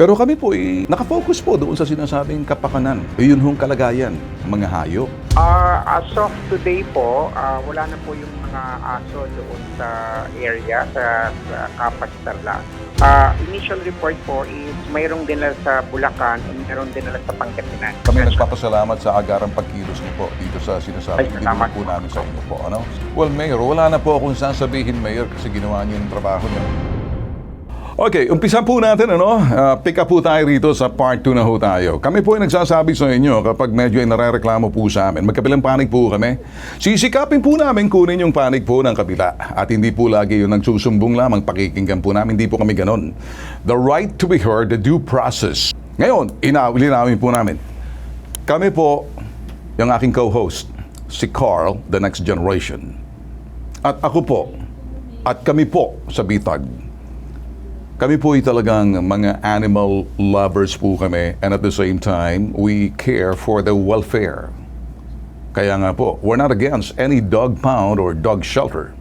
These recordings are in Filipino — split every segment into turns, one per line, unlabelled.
Pero kami po ay nakafocus po doon sa sinasabing kapakanan. Yun hong kalagayan, mga hayop.
Ah, as of today po, ah, wala na po yung mga aso doon sa area, sa, sa Kapas Tarlac. Ah, initial report po is mayroong dinala sa Bulacan and mayroong dinala sa Pangasinan.
Kami nagpapasalamat sa agarang pagkilos niyo po dito sa sinasabing
Ay, salamat
po. namin sa inyo po. Ano? Well, Mayor, wala na po akong sasabihin, Mayor, kasi ginawa niyo yung trabaho niyo. Okay, umpisa po natin, ano? Ah, pick up po tayo rito sa part 2 na ho tayo. Kami po ay nagsasabi sa inyo kapag medyo ay narereklamo po sa amin. Magkabilang panig po kami. Sisikapin po namin kunin yung panig po ng kabila. At hindi po lagi yung nagsusumbong lamang pakikinggan po namin. Hindi po kami ganon. The right to be heard, the due process. Ngayon, inalinawin po namin. Kami po, yung aking co-host, si Carl, the next generation. At ako po, at kami po sa Bitag. Kami po ay talagang mga animal lovers po kami and at the same time, we care for the welfare. Kaya nga po, we're not against any dog pound or dog shelter.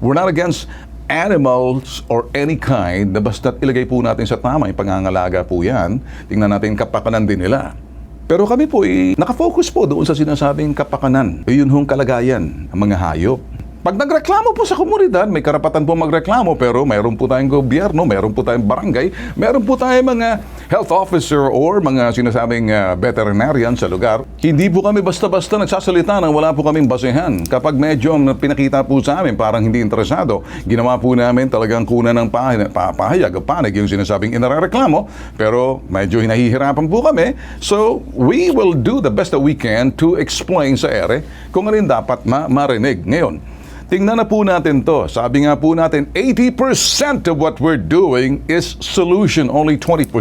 We're not against animals or any kind na basta't ilagay po natin sa tama yung pangangalaga po yan. Tingnan natin kapakanan din nila. Pero kami po ay nakafocus po doon sa sinasabing kapakanan. Yun hong kalagayan ng mga hayop. Pag nagreklamo po sa komunidad, may karapatan po magreklamo pero mayroon po tayong gobyerno, mayroon po tayong barangay, mayroon po tayong mga health officer or mga sinasabing uh, veterinarian sa lugar. Hindi po kami basta-basta nagsasalita nang wala po kaming basehan. Kapag medyo pinakita po sa amin parang hindi interesado, ginawa po namin talagang kuna ng pah- pa- pahayag panig yung sinasabing inareklamo pero medyo hinahihirapan po kami. So, we will do the best that we can to explain sa ere kung ano dapat ma- marinig. Ngayon, Tingnan na po natin to. Sabi nga po natin, 80% of what we're doing is solution, only 20%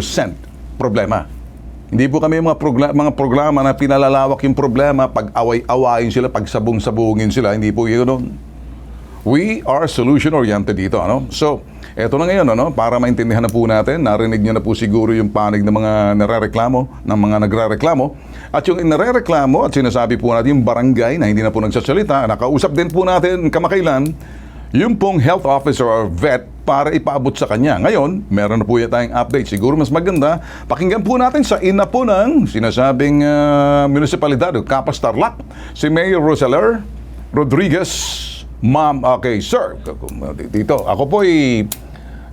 problema. Hindi po kami mga, progla- mga programa na pinalalawak yung problema, pag away-awayin sila, pag sabong-sabungin sila. Hindi po yun. We are solution-oriented dito. Ano? So, eto na ngayon, ano, para maintindihan na po natin, narinig niyo na po siguro yung panig ng mga narereklamo, ng mga nagrereklamo. At yung narereklamo at sinasabi po natin yung barangay na hindi na po nagsasalita, nakausap din po natin kamakailan, yung pong health officer or vet para ipaabot sa kanya. Ngayon, meron na po yan tayong update. Siguro mas maganda, pakinggan po natin sa ina po ng sinasabing ah, munisipalidad, o Kapas Tarlac, si Mayor Roseller Rodriguez. Ma'am, okay, sir, dito, ako po ay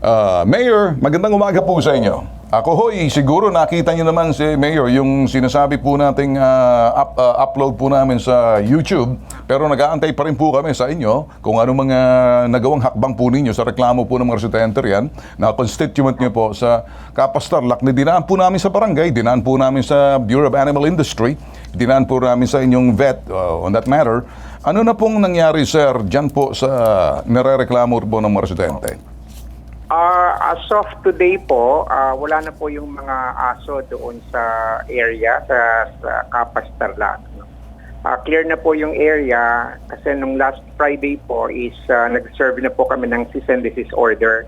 ah, Mayor, magandang umaga po sa inyo. Ako hoy, siguro nakita niyo naman si Mayor yung sinasabi po nating ah, up- ah, upload po namin sa YouTube. Pero nag-aantay pa rin po kami sa inyo kung ano mga nagawang hakbang po ninyo sa reklamo po ng mga residente riyan na constituent niyo po sa Kapas Tarlac na dinaan po namin sa barangay, dinaan po namin sa Bureau of Animal Industry, dinaan po namin sa inyong vet uh, on that matter. Ano na pong nangyari, sir, dyan po sa nare-reklamo po ng mga residente?
As of today po, ah, wala na po yung mga aso doon sa area, sa, sa Kapas Tarlac. no. Ah, clear na po yung area kasi nung last Friday po is ah, nag-serve na po kami ng cease and desist order.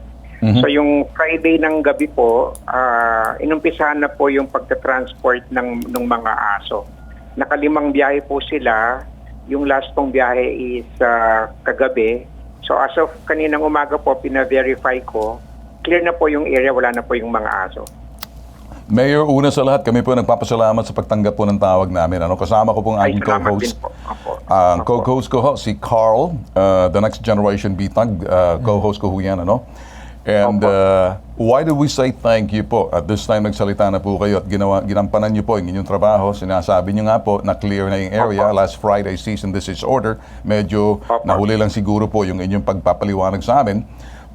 So yung Friday ng gabi po, ah, inumpisahan na po yung pagta-transport ng, ng mga aso. Nakalimang biyahe po sila. Yung last pong biyahe is ah, kagabi. So as of kaninang umaga po, pina-verify ko, clear na po yung area, wala na po yung mga aso.
Mayor, una sa lahat, kami po nagpapasalamat sa pagtanggap po ng tawag namin. Ano, kasama ko pong aking co-host. Ang
Opo.
co-host ko ho, si Carl, uh, the next generation bitag, uh, co-host ko ho yan, ano? And uh, why do we say thank you po? At this time, nagsalita na po kayo at ginawa, ginampanan niyo po yung inyong trabaho. Sinasabi niyo nga po na clear na yung area. Last Friday, season this is order. Medyo nahuli lang siguro po yung inyong pagpapaliwanag sa amin.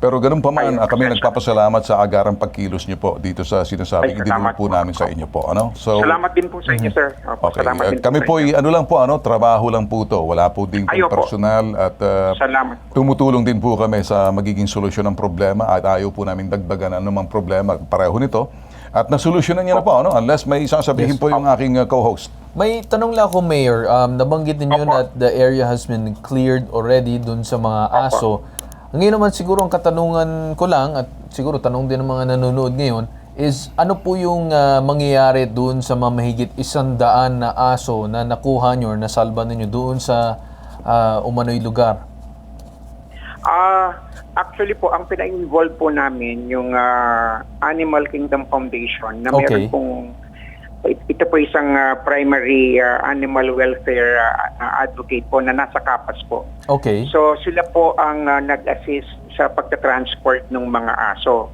Pero ganun pa man,
Ayun,
kami nagpapasalamat sa agarang pagkilos niyo po dito sa sinasabing
Ay,
idinulog
salamat
po
po.
namin sa inyo po. Ano? So,
Salamat din po sa inyo, sir. Opo,
Okay.
salamat
Uh,
din
kami po, ay- ano lang po, ano, trabaho lang po to. Wala po din
Ay, opo.
personal at uh,
Salamat po.
tumutulong din po kami sa magiging solusyon ng problema at ayaw po namin dagdagan anumang problema pareho nito. At nasolusyonan niya na po, ano? unless may sasabihin po yung aking uh, co-host.
May tanong lang ako, Mayor. Um, nabanggit ninyo
Opo.
na the area has been cleared already dun sa mga aso. Ngayon naman siguro ang katanungan ko lang at siguro tanong din ng mga nanonood ngayon is ano po yung ah, mangyayari doon sa mga mahigit isang daan na aso na nakuha nyo or nasalba ninyo doon sa ah, umano'y lugar?
Ah, actually, actually po, ang pina-involve po namin yung ah, Animal Kingdom Foundation na
Okay.
meron pong ito po isang ah, primary ah, animal welfare ah, advocate po na nasa kapas po.
Okay.
So sila po ang ah, nag-assist sa pagta-transport ng mga aso.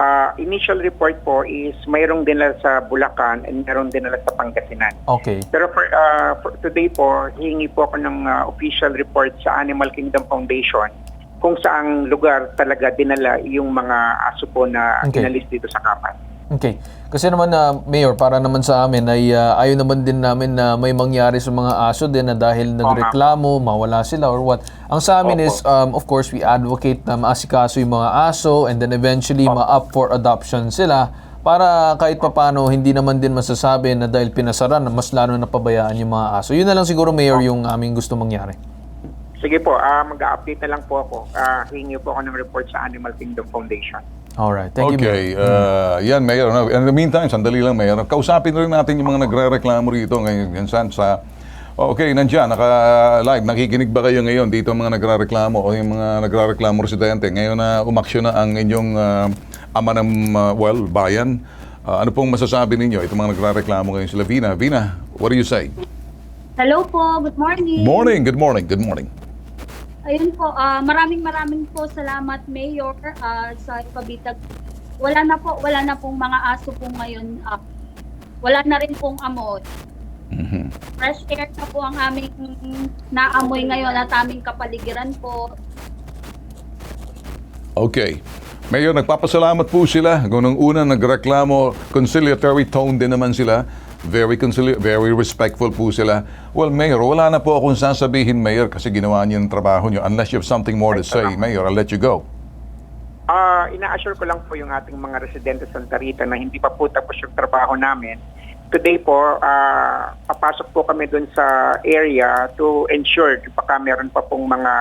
Ah, initial report po is mayroong dinala sa Bulacan and mayroong dinala sa Pangasinan.
Okay.
Pero for, ah, for today po, hihingi po ako ng ah, official report sa Animal Kingdom Foundation kung saang lugar talaga dinala yung mga aso po na
Okay.
inalis dito sa Kapas.
Okay. Kasi naman na Mayor, para naman sa amin ay uh, ayaw naman din namin na may mangyari sa mga aso din na dahil nagreklamo, mawala sila or what. Ang sa amin
Opo.
is um, of course we advocate na maasikaso yung mga aso and then eventually ma-up for adoption sila para kahit papano hindi naman din masasabi na dahil pinasara na mas lalo na pabayaan yung mga aso. Yun na lang siguro Mayor yung aming gusto mangyari.
Sige po, ah, mag-update na lang po ako. Ah, hihingi po ako ng report sa Animal Kingdom Foundation.
Alright. Thank you Mayor.
okay, uh, yan, Mayor. No? In the meantime, sandali lang, Mayor. Kausapin rin natin yung mga nagre-reklamo rito ngayon. Yan, sa... Okay, nandiyan, naka-live. Nakikinig ba kayo ngayon dito mga nagre-reklamo o yung mga nagre-reklamo residente? Ngayon na umaksyon na ang inyong ah, ama ng, ah, well, bayan. Ah, ano pong masasabi ninyo? Itong mga nagre-reklamo ngayon sila. Vina, Vina, what do you say?
Hello po, good morning.
Morning, good morning, good morning.
Ayun po, ah, maraming maraming po salamat Mayor ah, sa ipabitag. Wala na po, wala na pong mga aso po ngayon. ah, wala na rin pong amoy.
Mhm.
Fresh air na po ang aming naamoy ngayon at aming kapaligiran po.
Okay. Mayor, nagpapasalamat po sila. Kung nung una nagreklamo, conciliatory tone din naman sila. Very very respectful po sila. Well, Mayor, wala na po akong sasabihin, Mayor, kasi ginawa niyo yung trabaho niyo. Unless you have something more to say, Mayor, I'll let you go.
Ah, ina-assure ko lang po yung ating mga residente sa Santa Rita na hindi pa po tapos yung trabaho namin. Today po, ah, papasok po kami dun sa area to ensure kung baka meron pa pong mga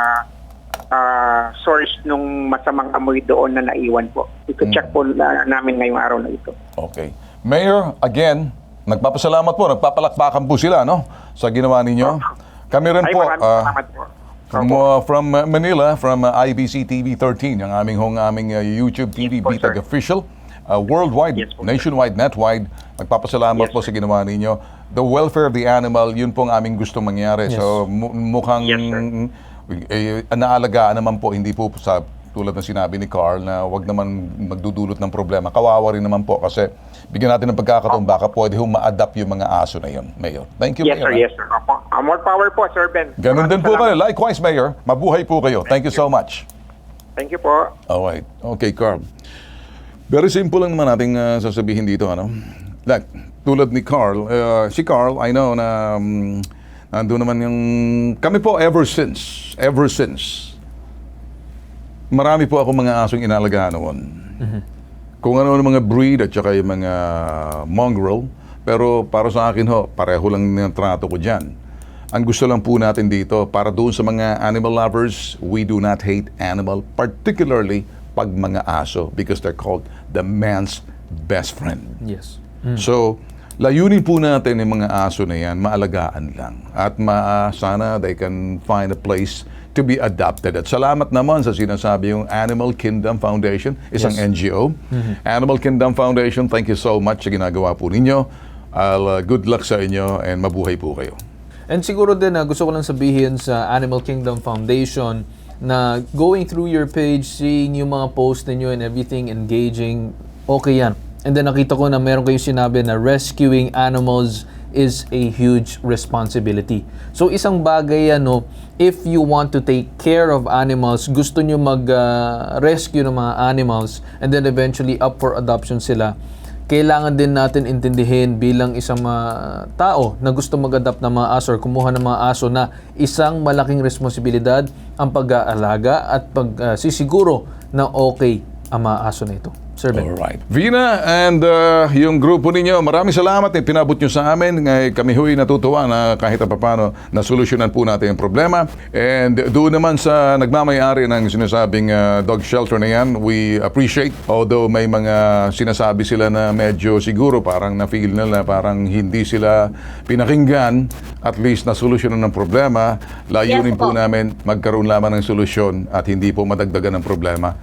ah, source nung masamang amoy doon na naiwan po. Ito-check po na, namin ngayong araw na ito.
Okay. Mayor, again, nagpapasalamat po, nagpapalakpakan po sila, no? Sa ginawa ninyo. Kami rin
Ay,
po, ah,
po.
From, uh, from uh, Manila, from uh, IBC TV 13, yung aming hong aming uh, YouTube TV
Yes po,
Bitag
sir.
official, uh, worldwide,
Yes po,
nationwide, netwide. Nagpapasalamat
Yes,
po sa ginawa ninyo. The welfare of the animal, yun pong aming gusto mangyari.
Yes.
So mu- mukhang
Yes, sir.
eh, naalagaan naman po, hindi po sa tulad ng sinabi ni Carl na wag naman magdudulot ng problema. Kawawa rin naman po kasi bigyan natin ng pagkakataon baka pwede hong ma-adapt yung mga aso na yun, Mayor. Thank you,
Yes,
Mayor.
sir.
ah.
Yes, sir. Opo. Ah, more power po, Sir Ben.
Ganun din po kayo. Likewise, Mayor. Mabuhay po kayo. Thank you so much.
Thank you po.
Alright. Okay, Carl. Very simple lang naman nating uh, sasabihin dito, ano? Like, tulad ni Carl, uh, si Carl, I know na um, nandun naman yung... Kami po ever since, ever since, marami po ako mga asong inalagaan noon. Kung ano ang mga breed at saka yung mga mongrel, pero para sa akin ho, pareho lang ng trato ko dyan. Ang gusto lang po natin dito, para doon sa mga animal lovers, we do not hate animal, particularly pag mga aso, because they're called the man's best friend.
Yes.
So, layunin po natin yung mga aso na yan, maalagaan lang. At ma, sana they can find a place to be adopted. At salamat naman sa sinasabi yung Animal Kingdom Foundation, isang
Yes.
NGO. Animal Kingdom Foundation, thank you so much sa ginagawa po ninyo. I'll, uh, good luck sa inyo and mabuhay po kayo.
And siguro din na gusto ko lang sabihin sa Animal Kingdom Foundation na going through your page, seeing yung mga post ninyo and everything, engaging, okay yan. And then nakita ko na meron kayong sinabi na rescuing animals is a huge responsibility. So isang bagay yan, no, if you want to take care of animals, gusto nyo mag-rescue ng mga animals, and then eventually up for adoption sila, kailangan din natin intindihin bilang isang mga tao na gusto mag-adapt ng mga aso or kumuha ng mga aso na isang malaking responsibilidad ang pag-aalaga at pagsisiguro na okay ang mga aso na ito. Sir Ben.
Alright. Vina and uh, yung grupo ninyo, maraming salamat eh, pinabot nyo sa amin. Ngay, kami huy natutuwa na kahit pa paano nasolusyonan po natin yung problema. And doon naman sa nagmamayari ng sinasabing uh, dog shelter na yan, we appreciate. Although may mga sinasabi sila na medyo siguro parang na-feel nila parang hindi sila pinakinggan, at least nasolusyonan ng problema. Layunin
Yes
po
po.
namin magkaroon lamang ng solusyon at hindi po madagdagan ng problema.